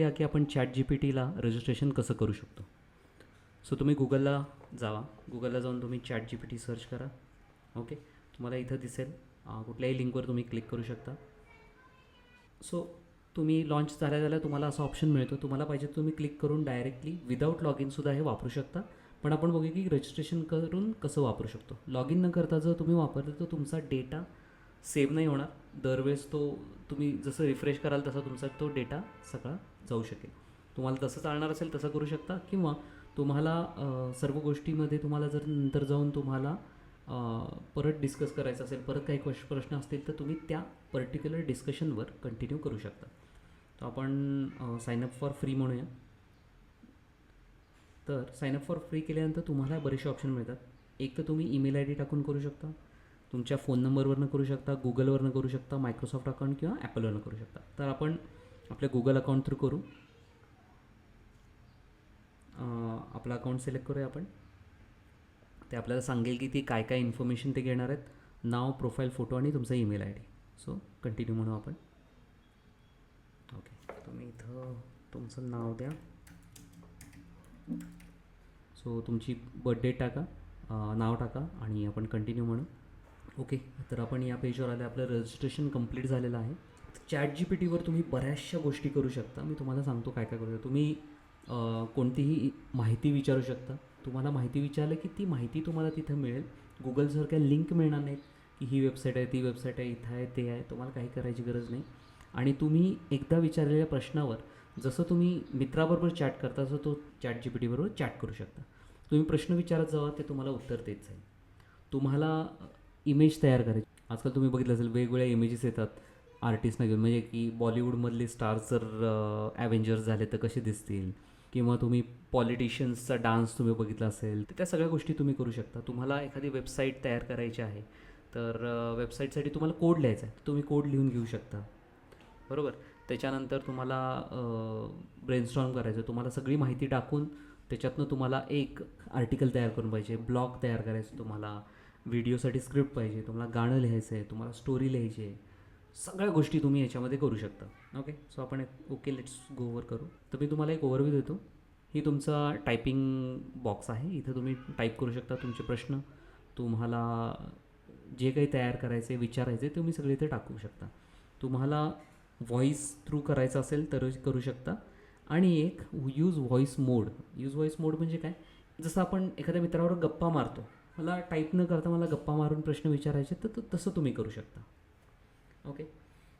या की आपण चॅट जी पी टीला रजिस्ट्रेशन कसं करू शकतो? सो तुम्ही गुगलला जावा. गुगलला जाऊन तुम्ही chat G P T search करा. ओके तुम्हाला इथं दिसेल. कुठल्याही लिंकवर तुम्ही क्लिक करू शकता. सो तुम्ही लॉन्च झाल्या झाल्या तुम्हाला असा ऑप्शन मिळतो. तुम्हाला पाहिजे तुम्ही क्लिक करून डायरेक्टली विदाऊट लॉग इनसुद्धा हे वापरू शकता. पण आपण बघूया की रजिस्ट्रेशन करून कसं वापरू शकतो. लॉग इन न करता जर तुम्ही वापरलं तर तुमचा डेटा सेव्ह नाही होणार. दरवेळेस तो तुम्ही जसं रिफ्रेश कराल तसा तुमचा तो डेटा सगळा जाऊ शकेल. तुम्हाला तसं चालणार असेल तसं करू शकता किंवा तुम्हाला सर्व गोष्टीमध्ये तुम्हाला जर नंतर जाऊन तुम्हाला परत डिस्कस करायचं असेल परत काही क्वेश प्रश्न असतील तर तुम्ही त्या पर्टिक्युलर डिस्कशनवर कंटिन्यू करू शकता. तर आपण सायनअप फॉर फ्री म्हणूया. तर सायनअप फॉर फ्री केल्यानंतर तुम्हाला बरेचसे ऑप्शन मिळतात. एक तर तुम्ही ईमेल आय डी टाकून करू शकता. तुमच्या फोन नंबरवरनं करू शकता गुगलवरनं करू शकता मायक्रोसॉफ्ट अकाउंट किंवा ॲपलवरनं करू शकता. तर आपण आपल्या गुगल अकाउंट थ्रू करू. आपला अकाउंट सिलेक्ट करूया आपण. ते आपल्याला सांगेल की ती काय काय इन्फॉर्मेशन ते घेणार आहेत. नाव प्रोफाईल फोटो आणि तुमचा email I D so continue म्हणू आपण. ओके तुम्ही इथं तुमचं नाव द्या. सो तुमची बर्थडे टाका. नाव टाका आणि आपण कंटिन्यू म्हणू. ओके तर आपण या पेजवर आले. आपलं रजिस्ट्रेशन कंप्लीट झालेलं आहे. चॅट जी पी टीवर तुम्ही बऱ्याचशा गोष्टी करू शकता. मी तुम्हाला सांगतो काय काय करू शकता. तुम्ही कोणतीही माहिती विचारू शकता. तुम्हाला माहिती विचारलं की ती माहिती तुम्हाला तिथं मिळेल. गुगलसारख्या लिंक मिळणार नाहीत की ही वेबसाईट आहे ती वेबसाईट आहे इथं आहे ते आहे तुम्हाला काही करायची गरज नाही. आणि तुम्ही एकदा विचारलेल्या प्रश्नावर जसं तुम्ही मित्राबरोबर चॅट करता तसं तो चॅट जी पी टीबरोबर चॅट करू शकता. तुम्ही प्रश्न विचारत जावा ते तुम्हाला उत्तर देत जाईल. तुम्हाला इमेज तयार करायची. आजकाल तुम्ही बघितलं असेल वेगवेगळ्या इमेजेस येतात आर्टिस्टना घेऊन. म्हणजे की बॉलिवूडमधले स्टार्स जर ॲव्हेंजर्स झाले तर कसे दिसतील? किंवा तुम्ही पॉलिटिशियन्सचा डान्स तुम्ही बघितला असेल तर त्या सगळ्या गोष्टी तुम्ही करू शकता. तुम्हाला एखादी वेबसाईट तयार करायची आहे तर वेबसाईटसाठी तुम्हाला कोड लिहायचा आहे. तुम्ही कोड लिहून घेऊ शकता. बरोबर? त्याच्यानंतर तुम्हाला ब्रेनस्टॉर्म करायचं. तुम्हाला सगळी माहिती टाकून त्याच्यातनं तुम्हाला एक आर्टिकल तयार करून पाहिजे. ब्लॉग तयार करायचं तुम्हाला. व्हिडिओसाठी स्क्रिप्ट पाहिजे तुम्हाला गाणं लिहायचं आहे तुम्हाला स्टोरी लिहायची आहे सगळ्या गोष्टी तुम्ही याच्यामध्ये करू शकता. ओके सो आपण एक ओके लेट्स गो ओवर करू. तर मी तुम्हाला एक ओव्हरव्ह्यू देतो. ही तुमचा टायपिंग बॉक्स आहे. इथं तुम्ही टाईप करू शकता तुमचे प्रश्न. तुम्हाला जे काही तयार करायचे विचारायचे तुम्ही सगळे इथे टाकू शकता. तुम्हाला व्हॉईस थ्रू करायचं असेल तर करू शकता. आणि एक use voice mode use voice mode म्हणजे काय? जसं आपण एखाद्या मित्रावर गप्पा मारतो. मला टाईप न करता मला गप्पा मारून प्रश्न विचारायचे तर तसं तुम्ही करू शकता. ओके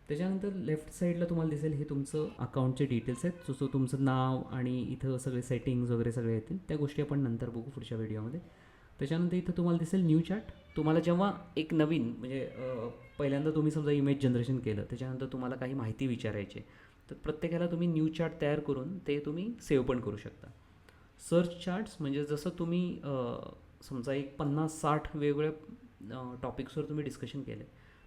त्याच्यानंतर लेफ्ट साईडला तुम्हाला दिसेल हे तुमचं अकाउंटचे डिटेल्स आहेत. सो सो तुमचं नाव आणि इथं सगळे सेटिंग्ज वगैरे सगळे येतील. त्या गोष्टी आपण नंतर बघू पुढच्या व्हिडिओमध्ये त्याच्यानंतर इथं तुम्हाला दिसेल न्यू चॅट तुम्हाला जेव्हा एक नवीन म्हणजे पहिल्यांदा तुम्ही समजा इमेज जनरेशन केलं त्याच्यानंतर तुम्हाला काही माहिती विचारायची आहे, तर प्रत्येकाला तुम्ही न्यू चार्ट तयार करून ते तुम्ही सेव्ह पण करू शकता. सर्च चार्ट्स म्हणजे जसं तुम्ही समजा एक पन्नास साठ वेगवेगळ्या टॉपिक्सवर तुम्ही डिस्कशन केलं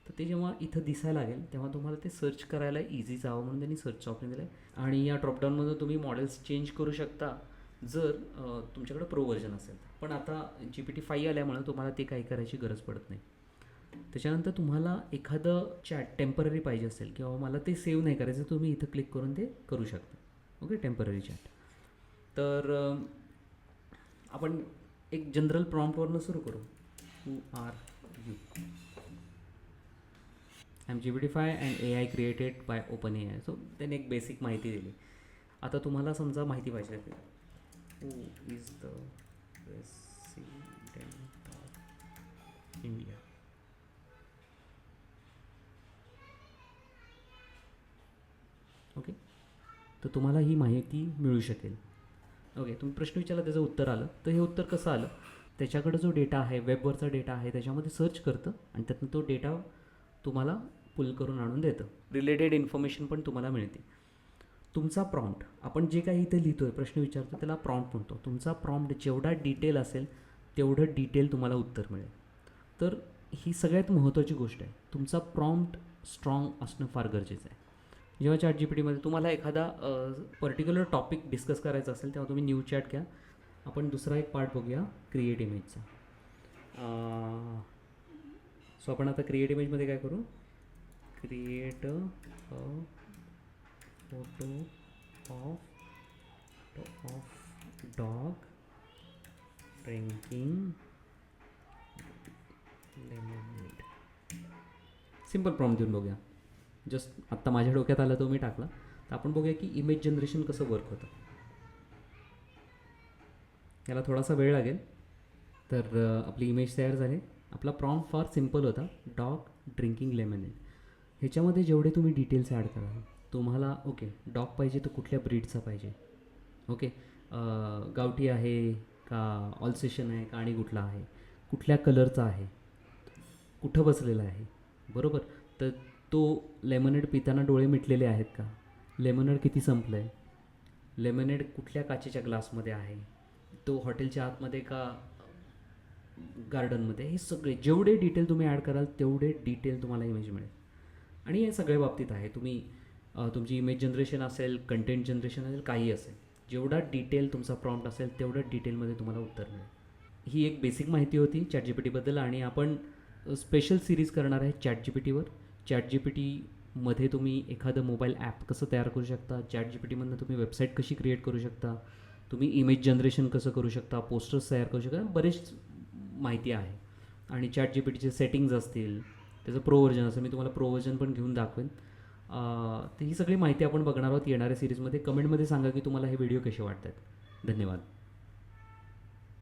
तर ते जेव्हा इथं दिसायला लागेल तेव्हा तुम्हाला ते सर्च करायला इझी जावं म्हणून त्यांनी सर्च ऑप्शन दिलं आहे आणि या ड्रॉपडाऊनमधून तुम्ही मॉडेल्स चेंज करू शकता जर तुमच्याकडे प्रो व्हर्जन असेल. पण आता जी पी टी फाई आल्यामुळे तुम्हाला ते काही करायची गरज पडत नाही. त्याच्यानंतर तुम्हाला एखादं चॅट टेंपररी पाहिजे असेल किंवा मला ते सेव्ह नाही करायचं तुम्ही इथं क्लिक करून ते करू शकता. ओके टेंपररी चॅट तर आपण एक जनरल प्रॉम्प्टवरनं सुरू करू. Who are you M G B T five and A I created by open A I so त्याने एक बेसिक माहिती दिली. आता तुम्हाला समजा माहिती पाहिजे. Who is the president of India okay तर तुम्हाला ही माहिती मिळू शकेल. ओके तुम्ही प्रश्न विचारला त्याचं उत्तर आलं. तर हे उत्तर कसं आलं? त्याच्याकडे जो डेटा आहे वेबवरचा डेटा आहे त्याच्यामध्ये सर्च करतं आणि त्यातनं तो डेटा तुम्हाला पुल करून आणून देतं. रिलेटेड इन्फॉर्मेशन पण तुम्हाला मिळते. तुमचा प्रॉम्प्ट आपण जे काही इथे लिहितो आहे प्रश्न विचारतो त्याला प्रॉम्प्ट म्हणतो. तुमचा प्रॉम्प्ट जेवढा डिटेल असेल तेवढं डिटेल तुम्हाला उत्तर मिळेल. तर ही सगळ्यात महत्त्वाची गोष्ट आहे. तुमचा प्रॉम्प्ट स्ट्रॉंग असणं फार गरजेचं आहे. जेव्हा चॅट जी पी टीमध्ये तुम्हाला एखादा पर्टिक्युलर टॉपिक डिस्कस करायचा असेल तेव्हा तुम्ही न्यू चॅट घ्या. आपण दुसरा एक पार्ट बघूया क्रिएट इमेजचा सो आपण आता क्रिएट इमेजमध्ये काय करू? Create photo of of dog drinking lemonade simple problem देऊन बघूया. जस्ट आत्ता माझ्या डोक्यात आला तो मी टाकला. तर आपण बघूया की इमेज जनरेशन कसं वर्क होतं. याला थोडासा वेळ लागेल. तर आपली इमेज तयार झाली. आपला प्रॉम फार सिंपल होता. डॉग ड्रिंकिंग लेमन ह्याच्यामध्ये जेवढे तुम्ही डिटेल्स ॲड कराल तुम्हाला ओके डॉग पाहिजे तो कुठल्या ब्रीडचा पाहिजे? ओके गावठी आहे का ऑलसेशन आहे का आणि कुठला आहे? कुठल्या कलरचा आहे? कुठं बसलेला आहे? बरोबर? तर तो लेमनेड पिताना डोळे मिटलेले आहेत का? लेमनेड किती संपलं आहे लेमनेड कुठल्या काचेच्या ग्लासमध्ये आहे? तो हॉटेलच्या आतमध्ये का गार्डनमध्ये हे सगळे जेवढे डिटेल तुम्ही ॲड कराल तेवढे डिटेल तुम्हाला इमेज मिळेल. आणि हे सगळ्या बाबतीत आहे. तुम्ही तुमची इमेज जनरेशन असेल कंटेंट जनरेशन असेल काही असेल. जेवढा डिटेल तुमचा प्रॉम्प्ट असेल तेवढ्या डिटेलमध्ये तुम्हाला उत्तर मिळेल. ही एक बेसिक माहिती होती चॅट जी पी टीबद्दल आणि आपण स्पेशल सिरीज करणार आहे चॅट जी पी टीवर चॅट जी पी टीमध्ये तुम्ही एखादं मोबाईल ॲप कसं तयार करू शकता? चॅट जी पी टीमधनं तुम्ही वेबसाईट कशी क्रिएट करू शकता? तुम्ही इमेज जनरेशन कसं करू शकता? पोस्टर्स तयार करू शकता? बरेच माहिती आहे. आणि चॅट जी पी टीचे सेटिंग्ज असतील त्याचं प्रोव्हर्जन असं असेल मी तुम्हाला प्रोव्हर्जन पण घेऊन दाखवेन. तर ही सगळी माहिती आपण बघणार आहोत येणाऱ्या सिरीजमध्ये कमेंटमध्ये सांगा की तुम्हाला हे व्हिडिओ कसे वाटतात. धन्यवाद.